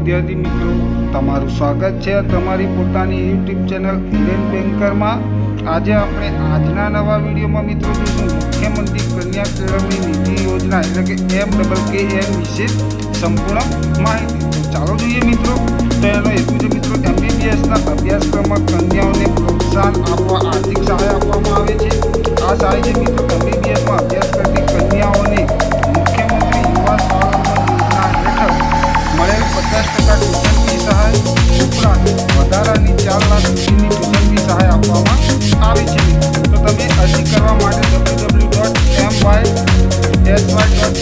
વિદ્યાર્થી મિત્રો, તમારું સ્વાગત છે તમારી પોતાની યુટ્યુબ ચેનલ ઇરેન બેન્કરમાં આજે આપણે આજના નવા વિડીયોમાં મિત્રો મુખ્યમંત્રી કન્યા કેળવણી નીતિ યોજના એટલે કે એમ ડબલ કે એમ વિશે સંપૂર્ણ માહિતી. તો ચાલો જોઈએ મિત્રો. તો એનો હેતુ છે મિત્રો એમબીબીએસના અભ્યાસક્રમમાં કન્યાઓને પ્રોત્સાહન આપવા, આર્થિક સહાય આપવામાં આવે છે. આ સહાય છે મિત્રો દેશમાં ડોટ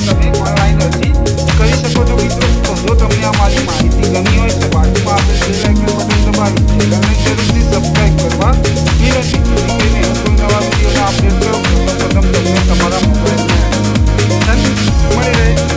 તમે ઓનલાઈન અરજી કરી શકો છો મિત્રો તો જો તમને આ મારી માહિતી ગમી હોય તો બાજુમાં આપણે બેલ આઇકન બટન દબાવી ચેનલને કરવા વિનંતી કરીને હજુ નવા વિડીયોના અપડેટ તમારા મોબાઈલમાં મળી રહે